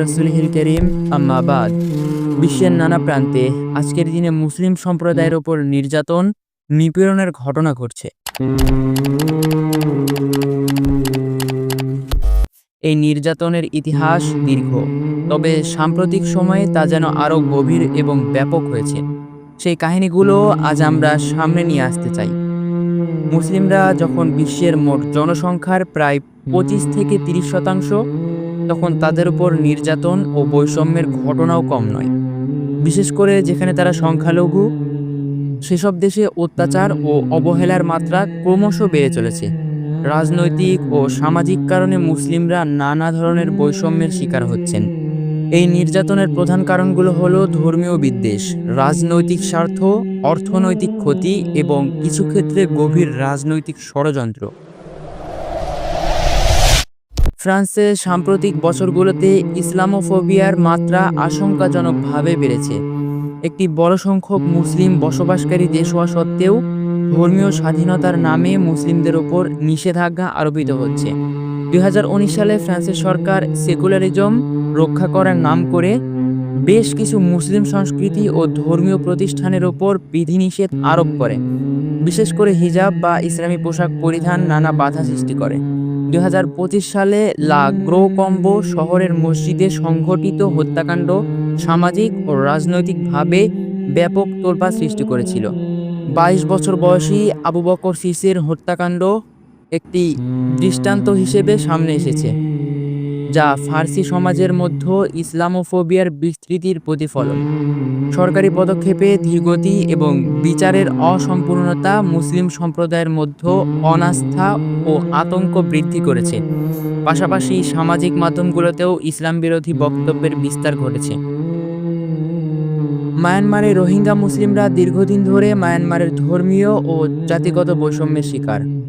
রসুলহিল করিম আম্মাবাদ বিশ্বের নানা প্রান্তে আজকের দিনে মুসলিম সম্প্রদায়ের ওপর নির্যাতন, নিপীড়নের ঘটনা ঘটছে। এই নির্যাতনের ইতিহাস দীর্ঘ, তবে সাম্প্রতিক সময়ে তা যেন আরও গভীর এবং ব্যাপক হয়েছে। সেই কাহিনীগুলো আজ আমরা সামনে নিয়ে আসতে চাই। মুসলিমরা যখন বিশ্বের মোট জনসংখ্যার প্রায় পঁচিশ থেকে তিরিশ শতাংশ তখন তাদের উপর নির্যাতন ও বৈষম্যের ঘটনাও কম নয়। বিশেষ করে যেখানে তারা সংখ্যালঘু, সেসব দেশে অত্যাচার ও অবহেলার মাত্রা ক্রমশ বেড়ে চলেছে। রাজনৈতিক ও সামাজিক কারণে মুসলিমরা নানা ধরনের বৈষম্যের শিকার হচ্ছেন। এই নির্যাতনের প্রধান কারণগুলো হলো ধর্মীয় বিদ্বেষ, রাজনৈতিক স্বার্থ, অর্থনৈতিক ক্ষতি এবং কিছু ক্ষেত্রে গভীর রাজনৈতিক ষড়যন্ত্র। ফ্রান্সে সাম্প্রতিক বছরগুলোতে ইসলামোফোবিয়ার মাত্রা আশঙ্কাজনকভাবে বেড়েছে। একটি বড় সংখ্যক মুসলিম বসবাসকারী দেশ হওয়া সত্ত্বেও ধর্মীয় স্বাধীনতার নামে মুসলিমদের ওপর নিষেধাজ্ঞা আরোপিত হচ্ছে। দুই হাজার উনিশ সালে ফ্রান্সের সরকার সেকুলারিজম রক্ষা করার নাম করে বেশ কিছু মুসলিম সংস্কৃতি ও ধর্মীয় প্রতিষ্ঠানের ওপর বিধিনিষেধ আরোপ করে। বিশেষ করে হিজাব বা ইসলামী পোশাক পরিধান নানা বাধা সৃষ্টি করে। দু হাজার পঁচিশ সালে লা গ্রো কম্বো শহরের মসজিদে সংঘটিত হত্যাকাণ্ড সামাজিক ও রাজনৈতিকভাবে ব্যাপক তোলপা সৃষ্টি করেছিল। বাইশ বছর বয়সী আবু বকর সিসের হত্যাকাণ্ড একটি দৃষ্টান্ত হিসেবে সামনে এসেছে। যা ফার্সি সমাজের মধ্যে ইসলামোফোবিয়ার বিস্তৃতির প্রতিফলন। সরকারি পদক্ষেপে ধীরগতি এবং বিচারের অসম্পূর্ণতা মুসলিম সম্প্রদায়ের মধ্যে অনাস্থা ও আতঙ্ক বৃদ্ধি করেছে। পাশাপাশি সামাজিক মাধ্যমগুলোতেও ইসলাম বিরোধী বক্তব্যের বিস্তার ঘটেছে। মায়ানমারে রোহিঙ্গা মুসলিমরা দীর্ঘদিন ধরে মায়ানমারের ধর্মীয় ও জাতিগত বৈষম্যের শিকার।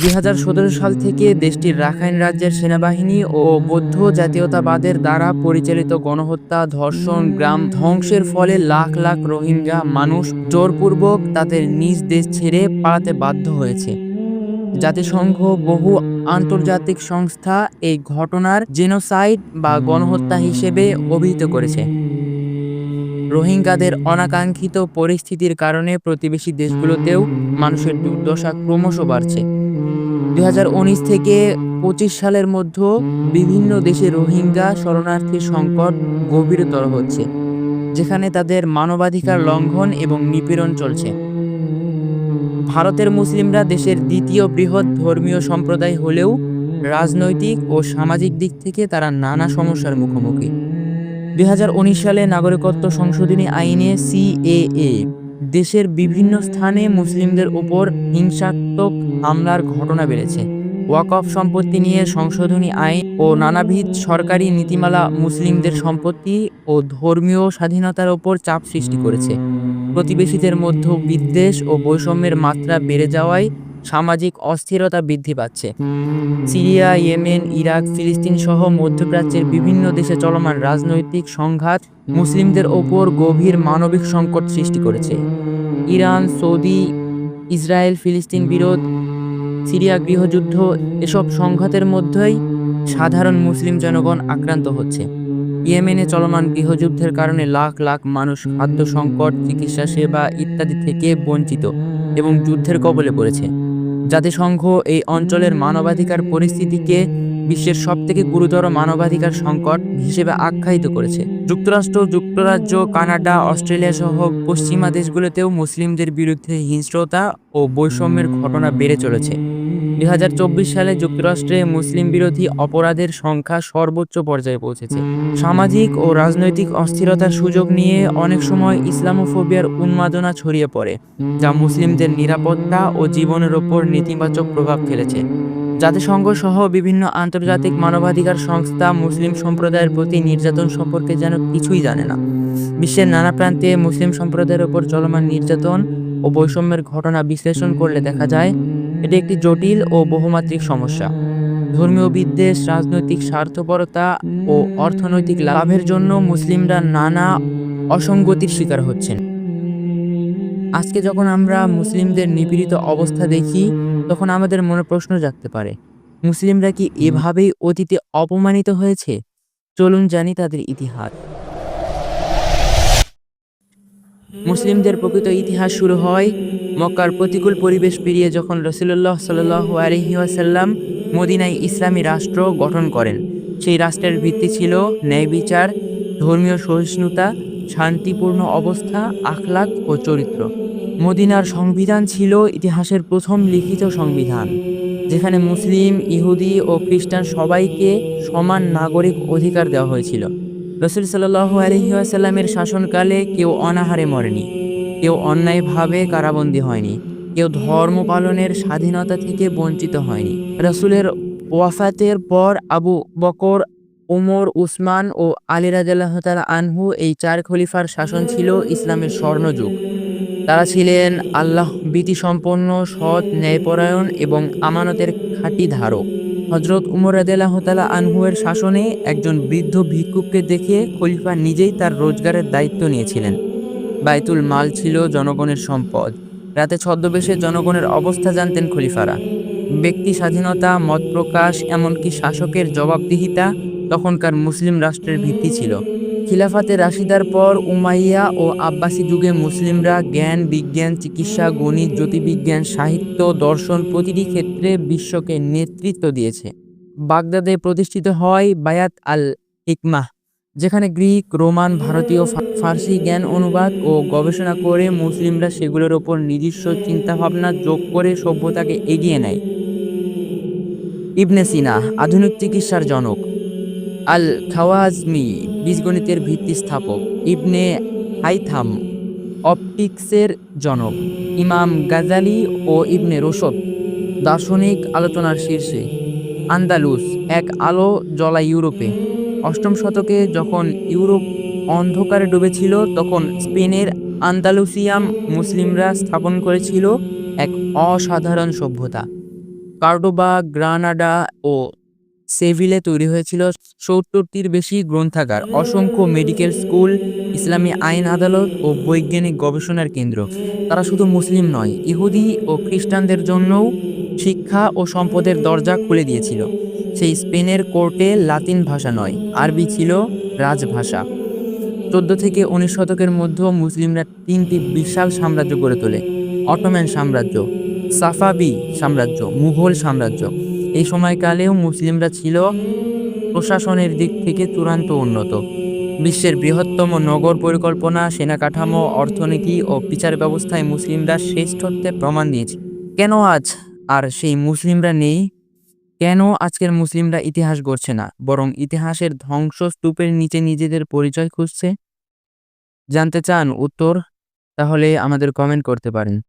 দুই হাজার সতেরো সাল থেকে দেশটির রাখাইন রাজ্যের সেনাবাহিনী ও বৌদ্ধ জাতীয়তাবাদের দ্বারা পরিচালিত গণহত্যা, ধর্ষণ, গ্রাম ধ্বংসের ফলে লাখ লাখ রোহিঙ্গা মানুষ জোরপূর্বক তাদের নিজ দেশ ছেড়ে পালাতে বাধ্য হয়েছে। জাতিসংঘ বহু আন্তর্জাতিক সংস্থা এই ঘটনার জেনোসাইড বা গণহত্যা হিসেবে অভিহিত করেছে। রোহিঙ্গাদের অনাকাঙ্ক্ষিত পরিস্থিতির কারণে প্রতিবেশী দেশগুলোতেও মানুষের দুর্দশা ক্রমশ বাড়ছে। দুই হাজার উনিশ থেকে পঁচিশ সালের মধ্যে বিভিন্ন দেশে রোহিঙ্গা শরণার্থীর সংকট গভীরতর হচ্ছে, যেখানে তাদের মানবাধিকার লঙ্ঘন এবং নিপীড়ন চলছে। ভারতের মুসলিমরা দেশের দ্বিতীয় বৃহৎ ধর্মীয় সম্প্রদায় হলেও রাজনৈতিক ও সামাজিক দিক থেকে তারা নানা সমস্যার মুখোমুখি। দুই হাজার উনিশ সালে নাগরিকত্ব সংশোধনী আইনে সিএএ দেশের বিভিন্ন স্থানে মুসলিমদের উপর হিংসাত্মক হামলার ঘটনা বেড়েছে। ওয়াকফ সম্পত্তি নিয়ে সংশোধনী আইন ও নানাবিধ সরকারি নীতিমালা মুসলিমদের সম্পত্তি ও ধর্মীয় স্বাধীনতার ওপর চাপ সৃষ্টি করেছে। প্রতিবেশীদের মধ্যে বিদ্বেষ ও বৈষম্যের মাত্রা বেড়ে যাওয়ায় সামাজিক অস্থিরতা বৃদ্ধি পাচ্ছে। সিরিয়া, ইয়েমেন, ইরাক, ফিলিস্তিন সহ মধ্যপ্রাচ্যের বিভিন্ন দেশে চলমান রাজনৈতিক সংঘাত মুসলিমদের ওপর গভীর মানবিক সংকট সৃষ্টি করেছে। ইরান, সৌদি, ইসরায়েল, ফিলিস্তিন বিরোধ, সিরিয়া গৃহযুদ্ধ, এসব সংঘাতের মধ্যেই সাধারণ মুসলিম জনগণ আক্রান্ত হচ্ছে। ইয়েমেনে চলমান গৃহযুদ্ধের কারণে লাখ লাখ মানুষ খাদ্য সংকট, চিকিৎসা সেবা ইত্যাদি থেকে বঞ্চিত এবং যুদ্ধের কবলে পড়েছে। জাতিসংঘ এই অঞ্চলের মানবাধিকার পরিস্থিতিকে বিশ্বের সবথেকে গুরুতর মানবাধিকার সংকট হিসেবে আখ্যায়িত করেছে। যুক্তরাষ্ট্র, যুক্তরাজ্য, কানাডা, অস্ট্রেলিয়া সহ পশ্চিমা দেশগুলোতেও মুসলিমদের বিরুদ্ধে হিংস্রতা ও বৈষম্যের ঘটনা বেড়ে চলেছে। দুই হাজার চব্বিশ সালে যুক্তরাষ্ট্রে মুসলিম বিরোধী অপরাধের সংখ্যা সর্বোচ্চ পর্যায়ে পৌঁছেছে। সামাজিক ও রাজনৈতিক অস্থিরতার সুযোগ নিয়ে অনেক সময় ইসলামোফোবিয়ার উন্মাদনা ছড়িয়ে পড়ে, যা মুসলিমদের নিরাপত্তা ও জীবনের ওপর নেতিবাচক প্রভাব ফেলেছে। জাতিসংঘ সহ বিভিন্ন আন্তর্জাতিক মানবাধিকার সংস্থা মুসলিম সম্প্রদায়ের প্রতি নির্যাতন সম্পর্কে যেন কিছুই জানে না। বিশ্বের নানা প্রান্তে মুসলিম সম্প্রদায়ের ওপর চলমান নির্যাতন ও বৈষম্যের ঘটনা বিশ্লেষণ করলে দেখা যায় এটি একটি জটিল ও বহুমাত্রিক সমস্যা। ধর্মীয় বিদ্বেষ, রাজনৈতিক স্বার্থপরতা ও অর্থনৈতিক লাভের জন্য মুসলিমরা নানা অসঙ্গতির শিকার হচ্ছেন। আজকে যখন আমরা মুসলিমদের নিপীড়িত অবস্থা দেখি, তখন আমাদের মনে প্রশ্ন জাগতে পারে, মুসলিমরা কি এভাবেই অতীতে অপমানিত হয়েছে? চলুন জানি তাদের ইতিহাস। মুসলিমদের প্রকৃত ইতিহাস শুরু হয় মক্কার প্রতিকূল পরিবেশ পেরিয়ে যখন রসুল্লাহ সাল্লু আলহিহাসাল্লাম মদিনায় ইসলামী রাষ্ট্র গঠন করেন। সেই রাষ্ট্রের ভিত্তি ছিল ন্যায় বিচার, ধর্মীয় সহিষ্ণুতা, শান্তিপূর্ণ অবস্থা, আখলাক ও চরিত্র। মদিনার সংবিধান ছিল ইতিহাসের প্রথম লিখিত সংবিধান, যেখানে মুসলিম, ইহুদি ও খ্রিস্টান সবাইকে সমান নাগরিক অধিকার দেওয়া হয়েছিল। রসুল সাল্লাহ আলহিহাসাল্লামের শাসনকালে কেউ অনাহারে মরেনি, কেউ অন্যায়ভাবে কারাবন্দী হয়নি, কেউ ধর্ম পালনের স্বাধীনতা থেকে বঞ্চিত হয়নি। রসুলের ওয়াফাতের পর আবু বকর ওমর উসমান ও আলী রাজাল্লাহ আনহু এই চার খলিফার শাসন ছিল ইসলামের স্বর্ণযুগ। তারা ছিলেন আল্লাহ, ভীতিসম্পন্ন, সৎ, ন্যায়পরায়ণ এবং আমানতের খাঁটি ধারক। হজরত উমর রাদেলাহ তালা আনহুয়ের শাসনে একজন বৃদ্ধ ভিক্ষুককে দেখে খলিফা নিজেই তার রোজগারের দায়িত্ব নিয়েছিলেন। বাইতুল মাল ছিল জনগণের সম্পদ। রাতে ছদ্মবেশে জনগণের অবস্থা জানতেন খলিফারা। ব্যক্তি স্বাধীনতা, মত প্রকাশ, এমনকি শাসকের জবাবদিহিতা তখনকার মুসলিম রাষ্ট্রের ভিত্তি ছিল। খিলাফাতে রাশিদার পর উমাইয়া ও আব্বাসী যুগে মুসলিমরা জ্ঞান, বিজ্ঞান, চিকিৎসা, গণিত, জ্যোতির্বিজ্ঞান, সাহিত্য, দর্শন প্রতিটি ক্ষেত্রে বিশ্বকে নেতৃত্ব দিয়েছে। বাগদাদে প্রতিষ্ঠিত হয় বায়াত আল হিকমাহ যেখানে গ্রিক, রোমান, ভারতীয় ফার্সি জ্ঞান অনুবাদ ও গবেষণা করে মুসলিমরা সেগুলোর ওপর নিজস্ব চিন্তাভাবনা যোগ করে সভ্যতাকে এগিয়ে নেয়। ইবনে সিনা আধুনিক চিকিৎসার জনক। আল খাওয়াজমি বীজগণিতের ভিত্তি স্থাপক ইবনে হাইথাম, অপটিক্সের জনক ইমাম গাজালি ও ইবনে রোশদ। দার্শনিক আলোচনার শীর্ষে আন্দালুস এক আলো জ্বলা ইউরোপে। অষ্টম শতকে যখন ইউরোপ অন্ধকারে ডুবেছিল, তখন স্পেনের আন্দালুসিয়াম মুসলিমরা স্থাপন করেছিল এক অসাধারণ সভ্যতা। কার্ডোবা, গ্রানাডা ও সেভিলে তৈরি হয়েছিল সত্তরটির বেশি গ্রন্থাগার, অসংখ্য মেডিকেল স্কুল, ইসলামী আইন আদালত ও বৈজ্ঞানিক গবেষণার কেন্দ্র। তারা শুধু মুসলিম নয়, ইহুদি ও খ্রিস্টানদের জন্যও শিক্ষা ও সম্পদের দরজা খুলে দিয়েছিল। সেই স্পেনের কোর্টে লাতিন ভাষা নয়, আরবি ছিল রাজভাষা। চোদ্দ থেকে উনিশ শতকের মধ্যে মুসলিমরা তিনটি বিশাল সাম্রাজ্য গড়ে তোলে অটোম্যান সাম্রাজ্য, সাফাবি সাম্রাজ্য, মুঘল সাম্রাজ্য। এই সময়কালেও মুসলিমরা ছিল প্রশাসনের দিক থেকে চূড়ান্ত উন্নত। বিশ্বের বৃহত্তম নগর পরিকল্পনা সেনা কাঠামো অর্থনীতি ও বিচার ব্যবস্থায় মুসলিমরা শ্রেষ্ঠত্বের প্রমাণ দিয়েছে। কেন আজ আর সেই মুসলিমরা নেই? কেন আজকের মুসলিমরা ইতিহাস গড়ছে না, বরং ইতিহাসের ধ্বংসস্তূপের নিচে নিজেদের পরিচয় খুঁজছে? জানতে চান উত্তর? তাহলে আমাদের কমেন্ট করতে পারেন।